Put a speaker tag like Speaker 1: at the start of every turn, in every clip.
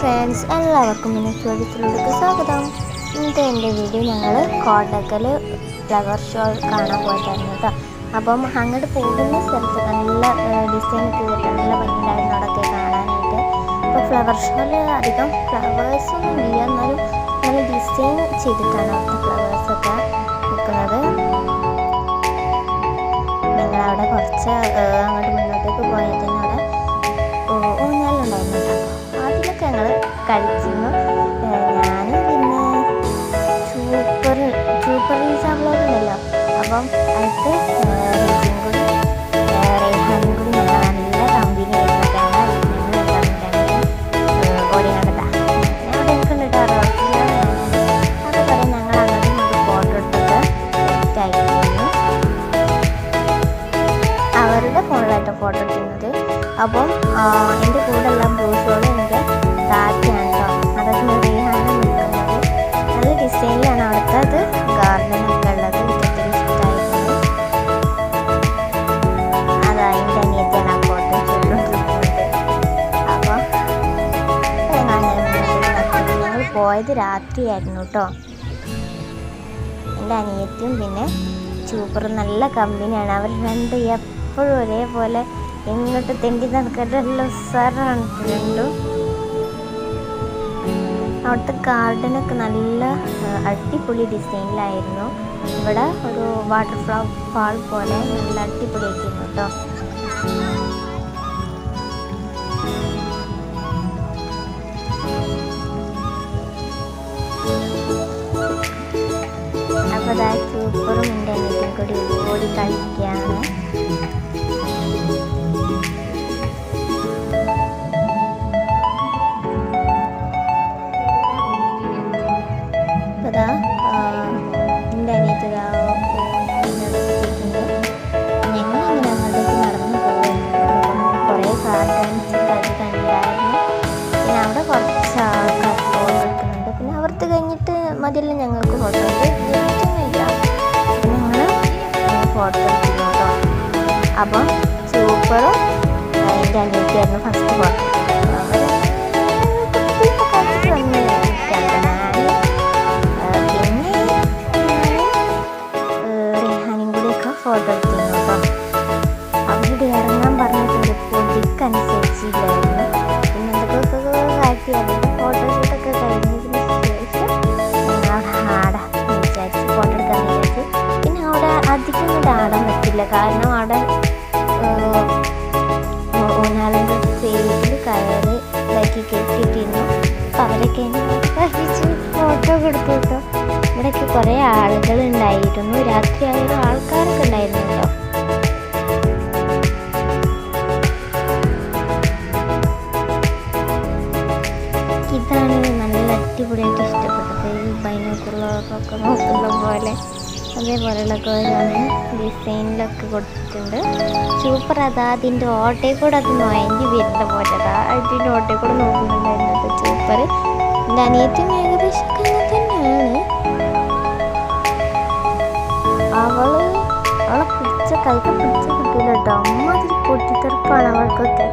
Speaker 1: Friends എല്ലാവർക്കും എന്നെ വീഡിയോയിലേക്ക് സ്വാഗതം. ഇന്നത്തെ എന്റെ വീഡിയോ ഞങ്ങൾ കോട്ടക്കൽ ഫ്ലവർ ഷോ കാണാൻ പോയിട്ടായിരുന്നു കേട്ടോ അപ്പം അങ്ങോട്ട് പോകുന്ന സ്ഥലത്ത് നല്ല ഡിസൈൻ ചെയ്തിട്ട് നല്ല ഭംഗിയുണ്ടായിരുന്നു അവിടെയൊക്കെ കാണാനായിട്ട്. അപ്പോൾ ഫ്ലവർ ഷോയിൽ അധികം ഫ്ലവേഴ്സൊന്നും ഇല്ല. എന്നാലും നല്ല ഡിസൈൻ ചെയ്തിട്ടാണ് അവിടുത്തെ ഫ്ലവേഴ്സൊക്കെ നിൽക്കുന്നത് ഞങ്ങളവിടെ കുറച്ച് അങ്ങോട്ട് മുന്നോട്ടേക്ക് പോയാൽ തന്നെ കളിച്ചിരുന്നു. ഞാൻ പിന്നെ സൂപ്പർ സൂപ്പർ റീസ ബ്ലോഗ് ഉണ്ടല്ലോ. അപ്പം അടുത്ത് അവരുടെ കൂടി ഫോട്ടോ എടുക്കുന്നത് അപ്പം എന്റെ നല്ല കമ്പനി ആയിരുന്നു പോയത് രാത്രിയായിരുന്നു കേട്ടോ എന്റെ അനിയത്തിയും പിന്നെ ചൂപ്പറും നല്ല കമ്പനിയാണ് അവർ രണ്ട് എപ്പോഴും ഒരേപോലെ എങ്ങോട്ട് തെണ്ടി നടക്കാനുള്ള ഉസാറാണ് രണ്ടും അവിടുത്തെ ഗാർഡനൊക്കെ നല്ല അടിപൊളി ഡിസൈനിലായിരുന്നു ഇവിടെ ഒരു വാട്ടർ ഫ്ലോ ഫാൾ പോലെ നല്ല അടിപൊളിയാക്കിയിരുന്നു കേട്ടോ അതാ സൂപ്പറും എന്റെ അനിയത്തിയും കൂടി ഓടി കളിക്കുകയാണ്. കുറച്ച് ആൾക്കാർ ഫോട്ടോ എടുക്കുന്നുണ്ട്. പിന്നെ അവർക്ക് കഴിഞ്ഞിട്ട് മതിയല്ലോ ഞങ്ങൾക്ക് ഫോട്ടോ ഞങ്ങൾ ഫോട്ടോ എടുക്കുന്നു കേട്ടോ അപ്പം സൂപ്പറും എന്റെ അനിയത്തിയായിരുന്നു ഫസ്റ്റ് ഫോട്ടോ ഇങ്ങോട്ട് ആടാൻ പറ്റില്ല. കാരണം അവിടെ ഊനാലിന്റെ സൈഡിൽ കയറ് ഇതാക്കി കെട്ടിയിട്ടിരുന്നു. അപ്പം അവരൊക്കെ ഫോട്ടോ കൊടുത്തു കേട്ടോ. ഇവിടെയൊക്കെ കുറേ ആളുകൾ ഉണ്ടായിരുന്നു രാത്രി ആയാലും ആൾക്കാരൊക്കെ ഉണ്ടായിരുന്നു കേട്ടോ. ഇതാണ് നല്ല അടിപൊളിയായിട്ട് ഇഷ്ടപ്പെട്ടത്. ഈ ബൈനോക്കുള്ളതൊക്കെ നോക്കുന്ന പോലെ. അതേപോലെയുള്ളൊക്കെ ഓരോന്ന് ഡിസൈനിലൊക്കെ കൊടുത്തിട്ടുണ്ട്. സൂപ്പർ അതാ അതിന്റെ ഓട്ടയിൽ കൂടെ അത് നോയഞ്ചി വരുന്ന പോലെ. അതാ അതിന്റെ ഓട്ടയിൽ കൂടെ നോക്കുന്നുണ്ടായിരുന്നത് സൂപ്പർ എന്റെ അനിയത്തിയും ഏകദേശം തന്നെയാണ്. അവൾ അവളെ പിടിച്ച കൈക്ക് പിടിച്ച കിട്ടില്ല കേട്ടോ. അമ്മ അതിൽ പൊട്ടിത്തെറുപ്പാണ് അവൾക്കൊക്കെ.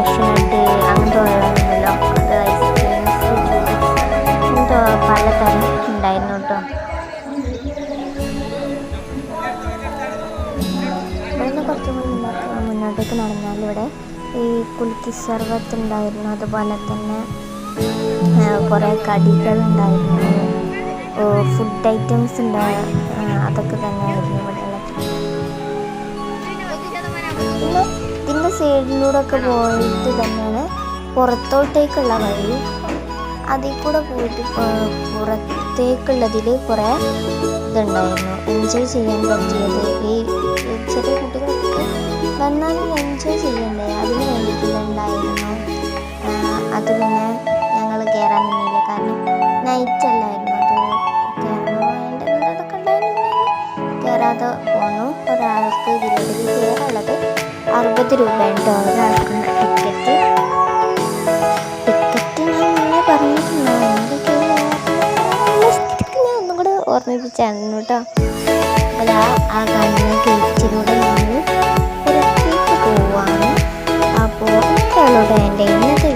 Speaker 1: കാഷ്നട്ട് അങ്ങനത്തെ ഓരോന്നുണ്ടല്ലോ അത് ഐസ്ക്രീംസ് അങ്ങനത്തെ പലതരം ഉണ്ടായിരുന്നു കേട്ടോ. മുന്നോട്ടേക്ക് നടന്നാൽ ഇവിടെ ഈ കുലുക്കി സർവത്ത് ഉണ്ടായിരുന്നു അതുപോലെ തന്നെ കുറേ കടികളുണ്ടായിരുന്നു. ഫുഡ് ഐറ്റംസ് ഉണ്ട്. ആ, അതൊക്കെ തന്നെയായിരുന്നു ഇവിടെ. ഇതിന്റെ സൈഡിലൂടെ ഒക്കെ പോയിട്ട് തന്നെയാണ് പുറത്തോട്ടേക്കുള്ള വഴി. അതിൽ കൂടെ പോയിട്ട് പുറത്തേക്കുള്ളതിൽ കുറേ ഇതുണ്ടായിരുന്നു. എൻജോയ് ചെയ്യാൻ പറ്റിയത്. ഈ ചെറിയ കുട്ടികൾക്ക് നന്നായി എൻജോയ് ചെയ്യണ്ടേ? അതിന് വേണ്ടിയിട്ടുണ്ടായിരുന്നു അത് പിന്നെ ഞങ്ങൾ കയറാൻ നിന്നില്ല. കാരണം നൈറ്റ് അല്ലായിരുന്നു. അത് കയറണോ വേണ്ടതൊക്കെ ഉണ്ടായിരുന്നു കയറാതെ പോന്നു. ഒരാൾക്ക് ഇതിലേക്ക് കയറുള്ളത് അറുപത് രൂപയാണ് ഡോളറാക്കുന്ന ടിക്കറ്റ് ടിക്കറ്റ് ഞാൻ മുന്നേ പറഞ്ഞിട്ടുണ്ട് ഞാൻ ഒന്നും കൂടെ ഓർമ്മിപ്പിച്ചായിരുന്നു കേട്ടോ. അല്ല ആ ആ കാണുന്ന ഗേറ്റിലൂടെ നമ്മൾ പുറത്തേക്ക് പോവാണ്. അപ്പോൾ ഇത്രയുള്ളൂ എന്റെ ഇന്നത്തെ